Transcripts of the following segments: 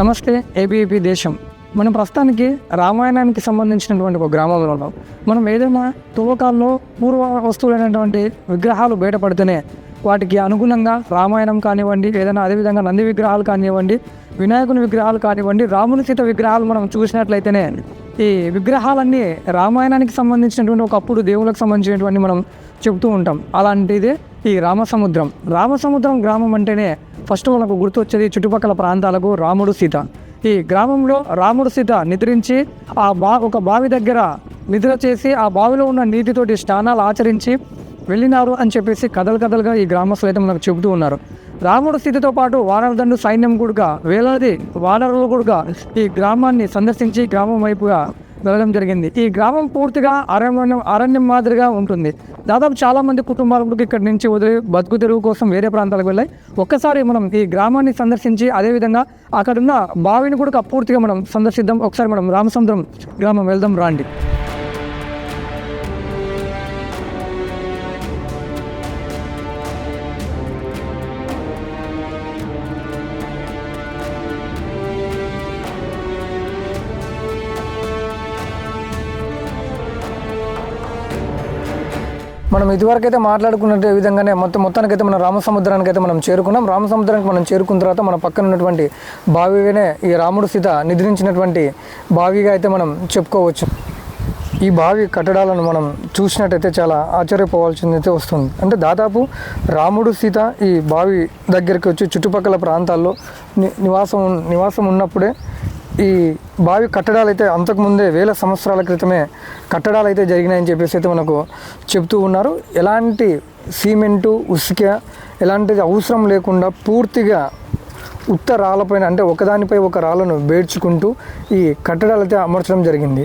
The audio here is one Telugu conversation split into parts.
నమస్తే ఏబీఏపీ దేశం. మనం ప్రస్తుతానికి రామాయణానికి సంబంధించినటువంటి ఒక గ్రామంలో ఉన్నాం. మనం ఏదైనా తువ్వకాల్లో పూర్వ వస్తువులైనటువంటి విగ్రహాలు బయటపడితేనే వాటికి అనుగుణంగా రామాయణం కానివ్వండి ఏదైనా అదేవిధంగా నంది విగ్రహాలు కానివ్వండి వినాయకుని విగ్రహాలు కానివ్వండి రాముని సీత విగ్రహాలు మనం చూసినట్లయితేనే ఈ విగ్రహాలన్నీ రామాయణానికి సంబంధించినటువంటి ఒకప్పుడు దేవులకు సంబంధించినటువంటి మనం చెబుతూ ఉంటాం. అలాంటిదే ఈ రామసముద్రం. రామసముద్రం గ్రామం అంటేనే ఫస్ట్ మనకు గుర్తొచ్చేది చుట్టుపక్కల ప్రాంతాలకు రాముడు సీత. ఈ గ్రామంలో రాముడు సీత నిద్రించి ఆ బా ఒక బావి దగ్గర నిద్ర చేసి ఆ బావిలో ఉన్న నీటితోటి స్నానాలు ఆచరించి వెళ్ళినారు అని చెప్పేసి కథలు కథలుగా ఈ గ్రామస్తులు అయితే మనకు చెబుతూ ఉన్నారు. రాముడు స్థితితో పాటు వానరదండు సైన్యం కూడా వేలాది వానరులు కూడా ఈ గ్రామాన్ని సందర్శించి గ్రామం వైపుగా వెళ్ళడం జరిగింది. ఈ గ్రామం పూర్తిగా అరణ్యం అరణ్యం మాదిరిగా ఉంటుంది. దాదాపు చాలా మంది కుటుంబాలు కూడా ఇక్కడి నుంచి వదిలి బతుకు తెరువు కోసం వేరే ప్రాంతాలకు వెళ్ళాయి. ఒక్కసారి మనం ఈ గ్రామాన్ని సందర్శించి అదేవిధంగా అక్కడున్న బావిని కూడా పూర్తిగా మనం సందర్శిద్దాం. ఒకసారి మనం రామసముద్రం గ్రామం వెళ్దాం రాండి. మనం ఇదివరకు అయితే మాట్లాడుకున్న విధంగానే మొత్తం మొత్తానికి అయితే మనం రామసముద్రానికి అయితే మనం చేరుకున్నాం. రామసముద్రానికి మనం చేరుకున్న తర్వాత మన పక్కన ఉన్నటువంటి బావిగానే ఈ రాముడు సీత నిద్రించినటువంటి బావిగా అయితే మనం చెప్పుకోవచ్చు. ఈ బావి కట్టడాలను మనం చూసినట్టయితే చాలా ఆశ్చర్యపోవాల్సింది అయితే వస్తుంది. అంటే దాదాపు రాముడు సీత ఈ బావి దగ్గరికి వచ్చి చుట్టుపక్కల ప్రాంతాల్లో ని- నివాసం ఉన్- నివాసం ఉన్నప్పుడే ఈ బావి కట్టడాలు అయితే అంతకుముందే వేల సంవత్సరాల క్రితమే కట్టడాలు అయితే జరిగినాయని చెప్పేసి అయితే మనకు చెప్తూ ఉన్నారు. ఎలాంటి సిమెంటు ఉసుక ఎలాంటిది అవసరం లేకుండా పూర్తిగా ఉత్త రాళ్ళపైన అంటే ఒకదానిపై ఒక రాళ్ళను బేడ్చుకుంటూ ఈ కట్టడాలు అయితే అమర్చడం జరిగింది.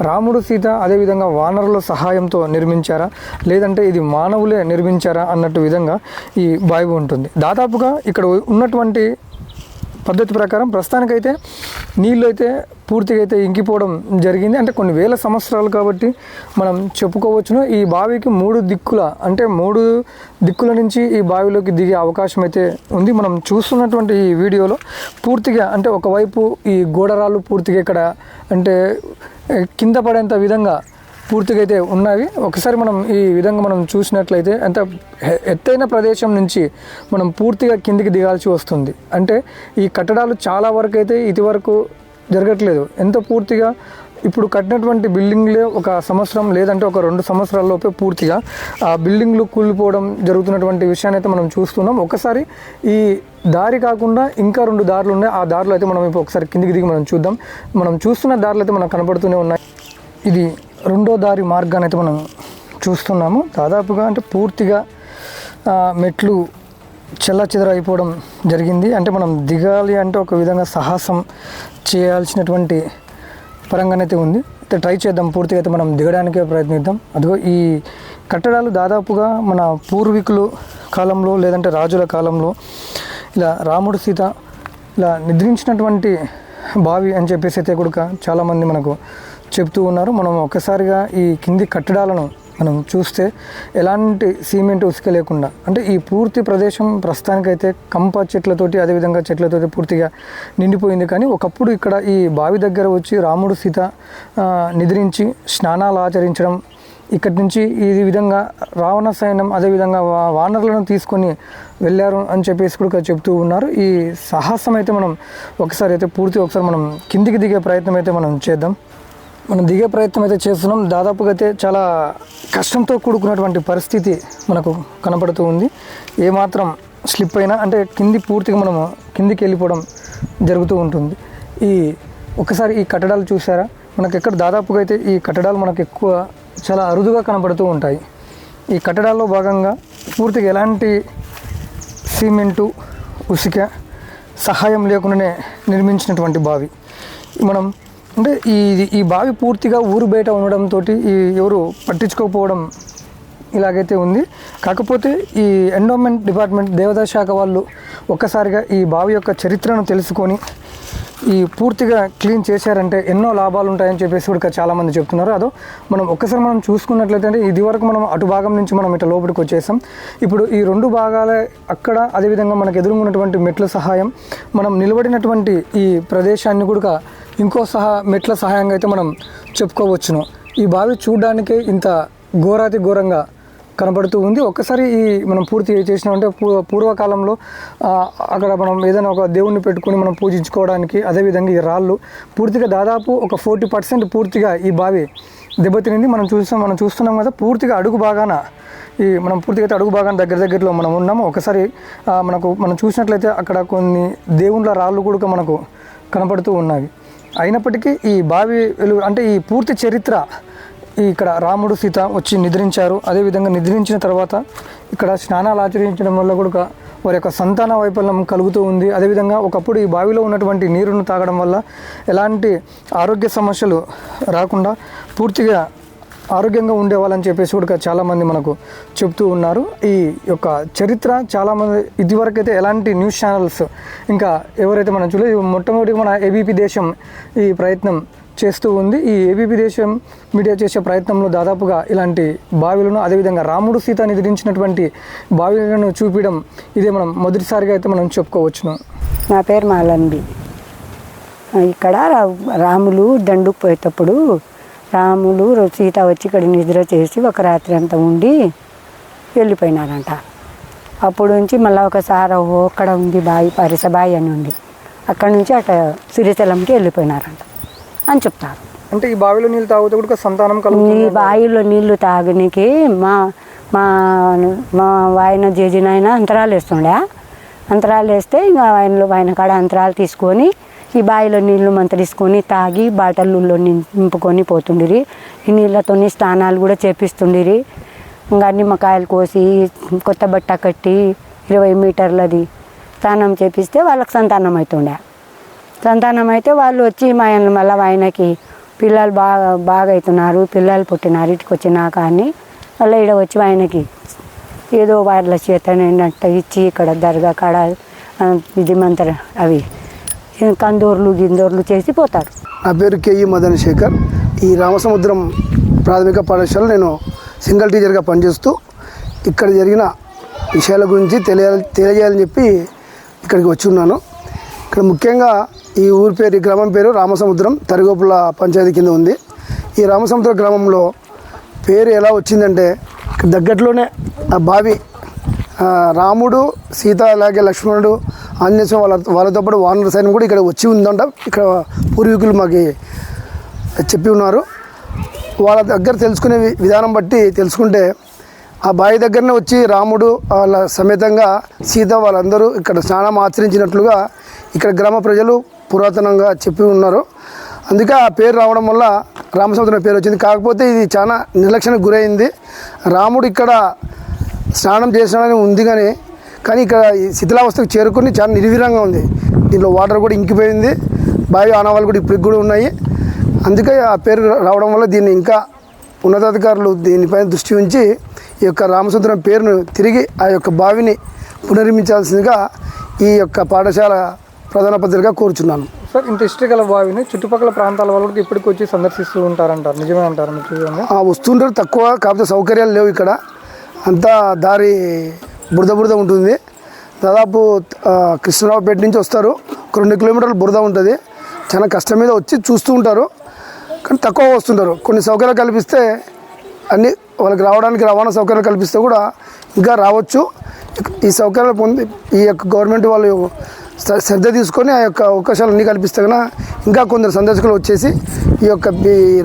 రాముడు సీత అదేవిధంగా వానరుల సహాయంతో నిర్మించారా? లేదంటే ఇది మానవులే నిర్మించారా? అన్నట్టు విధంగా ఈ బావి ఉంటుంది. దాదాపుగా ఇక్కడ ఉన్నటువంటి పద్ధతి ప్రకారం ప్రస్తుతానికైతే నీళ్ళు అయితే పూర్తిగా అయితే ఇంకిపోవడం జరిగింది. అంటే కొన్ని వేల సంవత్సరాలు కాబట్టి మనం చెప్పుకోవచ్చును. ఈ బావికి మూడు దిక్కుల అంటే మూడు దిక్కుల నుంచి ఈ బావిలోకి దిగే అవకాశం అయితే ఉంది. మనం చూస్తున్నటువంటి ఈ వీడియోలో పూర్తిగా అంటే ఒకవైపు ఈ గోడరాళ్ళు పూర్తిగా ఇక్కడ అంటే కింద పడేంత విధంగా పూర్తిగా అయితే ఉన్నవి ఒకసారి మనం ఈ విధంగా మనం చూసినట్లయితే అంత ఎత్తైన ప్రదేశం నుంచి మనం పూర్తిగా కిందికి దిగాల్సి వస్తుంది. అంటే ఈ కట్టడాలు చాలా వరకు అయితే ఇదివరకు జరగట్లేదు. ఎంత పూర్తిగా ఇప్పుడు కట్టినటువంటి బిల్డింగ్లే ఒక సంవత్సరం లేదంటే ఒక రెండు సంవత్సరాల లోపే పూర్తిగా ఆ బిల్డింగ్లు కూలిపోవడం జరుగుతున్నటువంటి విషయాన్ని అయితే మనం చూస్తున్నాం. ఒకసారి ఈ దారి కాకుండా ఇంకా రెండు దారులు ఉన్నాయి. ఆ దారిలో అయితే మనం ఇప్పుడు ఒకసారి కిందికి దిగి మనం చూద్దాం. మనం చూస్తున్న దారులు అయితే మనకు కనపడుతూనే ఉన్నాయి. ఇది రెండో దారి మార్గాన్ని అయితే మనం చూస్తున్నాము. దాదాపుగా అంటే పూర్తిగా మెట్లు చెల్ల అయిపోవడం జరిగింది. అంటే మనం దిగాలి అంటే ఒక విధంగా సాహసం చేయాల్సినటువంటి పరంగానైతే ఉంది. అయితే ట్రై చేద్దాం. పూర్తిగా అయితే మనం దిగడానికే ప్రయత్నిద్దాం. అదిగో ఈ కట్టడాలు దాదాపుగా మన పూర్వీకులు కాలంలో లేదంటే రాజుల కాలంలో ఇలా రాముడు సీత ఇలా నిద్రించినటువంటి బావి అని చెప్పేసి అయితే కూడా చాలామంది మనకు చెప్తూ ఉన్నారు. మనం ఒక్కసారిగా ఈ కింది కట్టడాలను మనం చూస్తే ఎలాంటి సిమెంట్ ఉసుక లేకుండా అంటే ఈ పూర్తి ప్రదేశం ప్రస్తుతానికైతే కంప చెట్లతోటి అదేవిధంగా చెట్లతోటి పూర్తిగా నిండిపోయింది. కానీ ఒకప్పుడు ఇక్కడ ఈ బావి దగ్గర వచ్చి రాముడు సీత నిద్రించి స్నానాలు ఆచరించడం ఇక్కడి నుంచి ఈ విధంగా రావణ సైన్యం అదేవిధంగా వానరులను తీసుకొని వెళ్ళారు అని చెప్పేసి కూడా చెప్తూ ఉన్నారు. ఈ సాహసం అయితే మనం ఒకసారి అయితే పూర్తి ఒకసారి మనం కిందికి దిగే ప్రయత్నం అయితే మనం చేద్దాం. మనం దిగే ప్రయత్నం అయితే చేస్తున్నాం. దాదాపుగా అయితే చాలా కష్టంతో కూడుకున్నటువంటి పరిస్థితి మనకు కనపడుతూ ఉంది. ఏమాత్రం స్లిప్ అయినా అంటే కింది పూర్తిగా మనము కిందికి వెళ్ళిపోవడం జరుగుతూ ఉంటుంది. ఈ ఒకసారి ఈ కట్టడాలు చూసారా మనకు ఎక్కడ దాదాపుగా అయితే ఈ కట్టడాలు మనకు ఎక్కువ చాలా అరుదుగా కనపడుతూ ఉంటాయి. ఈ కట్టడాల్లో భాగంగా పూర్తిగా ఎలాంటి సిమెంటు ఉసిక సహాయం లేకుండానే నిర్మించినటువంటి బావి. మనం అంటే ఈ ఈ బావి పూర్తిగా ఊరు బయట ఉండడంతో ఈ ఎవరు పట్టించుకోకపోవడం ఇలాగైతే ఉంది. కాకపోతే ఈ ఎండోమెంట్ డిపార్ట్మెంట్ దేవతా శాఖ వాళ్ళు ఒక్కసారిగా ఈ బావి యొక్క చరిత్రను తెలుసుకొని ఈ పూర్తిగా క్లీన్ చేశారంటే ఎన్నో లాభాలు ఉంటాయని చెప్పేసి కూడా చాలామంది చెప్తున్నారు. అదో మనం ఒక్కసారి మనం చూసుకున్నట్లయితే అంటే ఇది వరకు మనం అటు భాగం నుంచి మనం ఇట్లా లోపలికి వచ్చేసాం. ఇప్పుడు ఈ రెండు భాగాలే అక్కడ అదేవిధంగా మనకు ఎదురుగున్నటువంటి మెట్ల సహాయం మనం నిలబడినటువంటి ఈ ప్రదేశాన్ని కూడా ఇంకో సహా మెట్ల సహాయంగా అయితే మనం చెప్పుకోవచ్చును. ఈ బావి చూడడానికి ఇంత ఘోరాతి ఘోరంగా కనబడుతూ ఉంది. ఒక్కసారి ఈ మనం పూర్తి చేసినామంటే పూ- పూర్వకాలంలో అక్కడ మనం ఏదైనా ఒక దేవుణ్ణి పెట్టుకుని మనం పూజించుకోవడానికి అదేవిధంగా ఈ రాళ్ళు పూర్తిగా దాదాపు ఒక ఫోర్టీ పర్సెంట్ పూర్తిగా ఈ బావి దెబ్బతినింది. మనం చూస్తాం మనం చూస్తున్నాం కదా పూర్తిగా అడుగు బాగాన ఈ మనం పూర్తిగా అయితే అడుగు భాగాన్ని దగ్గర దగ్గరలో మనం ఉన్నాము. ఒకసారి మనకు మనం చూసినట్లయితే అక్కడ కొన్ని దేవుళ్ళ రాళ్ళు కూడా మనకు కనపడుతూ ఉన్నాయి. అయినప్పటికీ ఈ బావి వెలుగు అంటే ఈ పూర్తి చరిత్ర ఇక్కడ రాముడు సీత వచ్చి నిద్రించారు. అదేవిధంగా నిద్రించిన తర్వాత ఇక్కడ స్నానాలు ఆచరించడం వల్ల కూడా వారి యొక్క సంతాన వైఫల్యం కలుగుతూ ఉంది. అదేవిధంగా ఒకప్పుడు ఈ బావిలో ఉన్నటువంటి నీరును తాగడం వల్ల ఎలాంటి ఆరోగ్య సమస్యలు రాకుండా పూర్తిగా ఆరోగ్యంగా ఉండేవాళ్ళని చెప్పేసి కూడా చాలామంది మనకు చెప్తూ ఉన్నారు. ఈ యొక్క చరిత్ర చాలామంది ఇదివరకైతే ఎలాంటి న్యూస్ ఛానల్స్ ఇంకా ఎవరైతే మనం చూడలేదు మొట్టమొదటి మన ఏబీపీ దేశం ఈ ప్రయత్నం చేస్తూ ఉంది. ఈ ఏబీపీ దేశం మీడియా చేసే ప్రయత్నంలో దాదాపుగా ఇలాంటి బావిలను అదేవిధంగా రాముడు సీత నిద్రించినటువంటి బావిలను చూపించడం ఇదే మనం మొదటిసారిగా అయితే మనం చెప్పుకోవచ్చును. నా పేరు మాలంబి. ఇక్కడ రాములు దండుకు పోయేటప్పుడు రాములు సీత వచ్చి ఇక్కడ నిద్ర చేసి ఒక రాత్రి అంతా ఉండి వెళ్ళిపోయినారంట. అప్పుడు నుంచి మళ్ళీ ఒకసారి ఓ అక్కడ ఉంది బావి పరిసబాయి అని ఉంది. అక్కడ నుంచి అట సిరిశలంకి వెళ్ళిపోయినారంట. అని చెప్తారు. అంటే ఈ బావిలో నీళ్ళు తాగితే కూడా సంతానం ఈ బావిలో నీళ్ళు తాగనికి మా మా మా ఆయన జేజినాయన అంతరాలు వేస్తుండే. అంతరాలు వేస్తే ఇంకా ఆయనలో ఆయన కాడ అంతరాలు తీసుకొని ఈ బావిలో నీళ్ళు మంతరిసుకొని తాగి బాటల్లో నింపుకొని పోతుండిరి. ఈ నీళ్ళతోని స్నానాలు కూడా చేపిస్తుండిరి. ఇంకా నిమ్మకాయలు కోసి కొత్త బట్ట కట్టి ఇరవై మీటర్లది స్నానం చేపిస్తే వాళ్ళకి సంతానం అవుతుండే సంతానం అయితే వాళ్ళు వచ్చి మా ఆయన మళ్ళీ ఆయనకి పిల్లలు బాగా బాగా అవుతున్నారు పిల్లలు పుట్టినారు ఇటుకు వచ్చినాక అని మళ్ళీ ఇక్కడ వచ్చి ఆయనకి ఏదో వాళ్ళ చేత ఇచ్చి ఇక్కడ దర్గా కాడ ఇది మంత్ర అవి కందూర్లు గిందూర్లు చేసి పోతారు. నా పేరు కేఈ మదన్ శేఖర్. ఈ రామసముద్రం ప్రాథమిక పాఠశాల నేను సింగిల్ టీచర్గా పనిచేస్తూ ఇక్కడ జరిగిన విషయాల గురించి తెలియ తెలియజేయాలని చెప్పి ఇక్కడికి వచ్చి ఉన్నాను ఇక్కడ ముఖ్యంగా ఈ ఊరి పేరు ఈ గ్రామం పేరు రామసముద్రం తరిగోపుల పంచాయతీ కింద ఉంది. ఈ రామసముద్ర గ్రామంలో పేరు ఎలా వచ్చిందంటే ఇక్కడ దగ్గరలోనే ఆ బావి రాముడు సీత అలాగే లక్ష్మణుడు ఆంజనేయ స్వామి వాళ్ళ వాళ్ళతో పాటు వానర సైన్యం కూడా ఇక్కడ వచ్చి ఉందంట. ఇక్కడ పూర్వీకులు మాకు చెప్పి ఉన్నారు. వాళ్ళ దగ్గర తెలుసుకునే విధానం బట్టి తెలుసుకుంటే ఆ బావి దగ్గరనే వచ్చి రాముడు వాళ్ళ సమేతంగా సీత వాళ్ళందరూ ఇక్కడ స్నానం ఆచరించినట్లుగా ఇక్కడ గ్రామ ప్రజలు పురాతనంగా చెప్పి ఉన్నారు. అందుకే ఆ పేరు రావడం వల్ల రామసముద్రం పేరు వచ్చింది. కాకపోతే ఇది చాలా నిర్లక్ష్యానికి గురైంది. రాముడు ఇక్కడ స్నానం చేసినాడని ఉంది కానీ కానీ ఇక్కడ ఈ శిథిలావస్థకు చేరుకుని చాలా నిర్వీరంగా ఉంది. దీంట్లో వాటర్ కూడా ఇంకిపోయింది. బావి ఆనవాళ్ళు కూడా ఇప్పటికి కూడా ఉన్నాయి. అందుకే ఆ పేరు రావడం వల్ల దీన్ని ఇంకా ఉన్నతాధికారులు దీనిపైన దృష్టి ఉంచి ఈ యొక్క రామసముద్రం పేరును తిరిగి ఆ యొక్క బావిని పునర్మించాల్సిందిగా ఈ యొక్క పాఠశాల ప్రధానపత్రిగా కోరుచున్నాను. సార్ ఇంత హిస్టరీ గల బావిని చుట్టుపక్కల ప్రాంతాల వాళ్ళు ఇప్పటికి వచ్చి సందర్శిస్తూ ఉంటారంటారు. నిజమే అంటారు మీరు వస్తుంటారు తక్కువ కాకపోతే సౌకర్యాలు లేవు ఇక్కడ. అంతా దారి బురద బురద ఉంటుంది. దాదాపు కృష్ణరావుపేట నుంచి వస్తారు. ఒక రెండు కిలోమీటర్లు బురద ఉంటుంది. చాలా కష్టం మీద వచ్చి చూస్తూ ఉంటారు. కానీ తక్కువ వస్తుంటారు. కొన్ని సౌకర్యాలు కల్పిస్తే అన్ని వాళ్ళకి రావడానికి రవాణా సౌకర్యాలు కల్పిస్తే కూడా ఇంకా రావచ్చు. ఈ సౌకర్యాలు పొంది ఈ యొక్క గవర్నమెంట్ వాళ్ళు శ్రద్ధ తీసుకొని ఆ యొక్క అవకాశాలు అన్నీ కల్పిస్తే కన్నా ఇంకా కొందరు సందర్శకులు వచ్చేసి ఈ యొక్క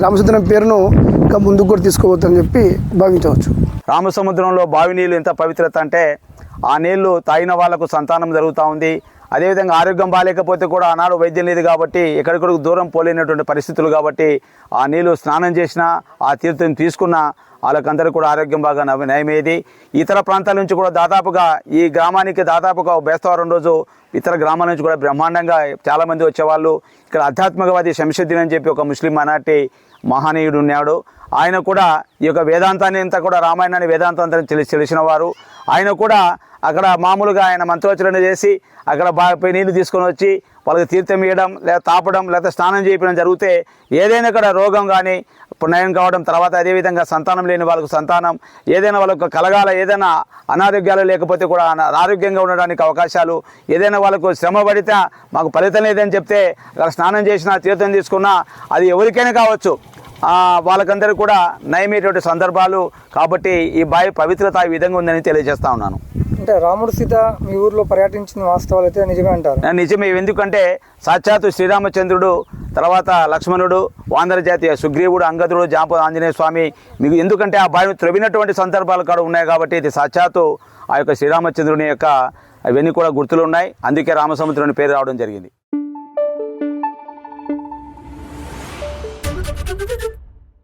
రామసుద్రం పేరును ఇంకా ముందుకు కూడా తీసుకోవద్దని చెప్పి భావించవచ్చు. రామసముద్రంలో బావి నీళ్ళు ఎంత పవిత్రత అంటే ఆ నీళ్ళు తాగిన వాళ్ళకు సంతానం జరుగుతూ ఉంది. అదేవిధంగా ఆరోగ్యం బాగాలేకపోతే కూడా ఆనాడు వైద్యం లేదు కాబట్టి ఎక్కడికడికి దూరం పోలేనటువంటి పరిస్థితులు కాబట్టి ఆ నీళ్ళు స్నానం చేసినా ఆ తీర్థం తీసుకున్నా వాళ్ళకందరూ కూడా ఆరోగ్యం బాగా నవ- నయమేది ఇతర ప్రాంతాల నుంచి కూడా దాదాపుగా ఈ గ్రామానికి దాదాపుగా బేస్తవారం రోజు ఇతర గ్రామాల నుంచి కూడా బ్రహ్మాండంగా చాలామంది వచ్చేవాళ్ళు. ఇక్కడ ఆధ్యాత్మికవాది శంషుద్దీన్ అని చెప్పి ఒక ముస్లిం మనాటి మహనీయుడు ఉన్నాడు. ఆయన కూడా ఈ యొక్క వేదాంతాన్ని అంతా కూడా రామాయణాన్ని వేదాంతం అంతా తెలిసి తెలిసిన వారు. ఆయన కూడా అక్కడ మామూలుగా ఆయన మంత్రోచ్చరణ చేసి అక్కడ బాగా నీళ్ళు తీసుకొని వచ్చి వాళ్ళకి తీర్థం ఇవ్వడం లేదా తాపడం లేదా స్నానం చేయడం జరిగితే ఏదైనా ఇక్కడ రోగం కానీ నయం కావడం తర్వాత అదేవిధంగా సంతానం లేని వాళ్ళకు సంతానం ఏదైనా వాళ్ళకు కలగాల ఏదైనా అనారోగ్యాలు లేకపోతే కూడా ఆరోగ్యంగా ఉండడానికి అవకాశాలు ఏదైనా వాళ్ళకు శ్రమ పడితే మాకు ఫలితం లేదని చెప్తే అక్కడ స్నానం చేసినా తీర్థం తీసుకున్నా అది ఎవరికైనా కావచ్చు. వాళ్ళకందరూ కూడా నయమేటువంటి సందర్భాలు కాబట్టి ఈ బావి పవిత్రత ఈ విధంగా ఉందని తెలియజేస్తా ఉన్నాను. అంటే రాముడు సీత మీ ఊర్లో పర్యటించిన వాస్తవాలు అయితే నిజమే అంటారు. నేను నిజమే. ఎందుకంటే సాక్షాత్తు శ్రీరామచంద్రుడు తర్వాత లక్ష్మణుడు వాందర జాతీయ సుగ్రీవుడు అంగదుడు జాంప ఆంజనేయ స్వామి మీకు ఎందుకంటే ఆ బావిని త్రవ్వినటువంటి సందర్భాలు కూడా ఉన్నాయి కాబట్టి ఇది సాక్షాత్తు ఆ యొక్క శ్రీరామచంద్రుని యొక్క అవన్నీ కూడా గుర్తులు ఉన్నాయి. అందుకే రామసముద్రుని పేరు రావడం జరిగింది.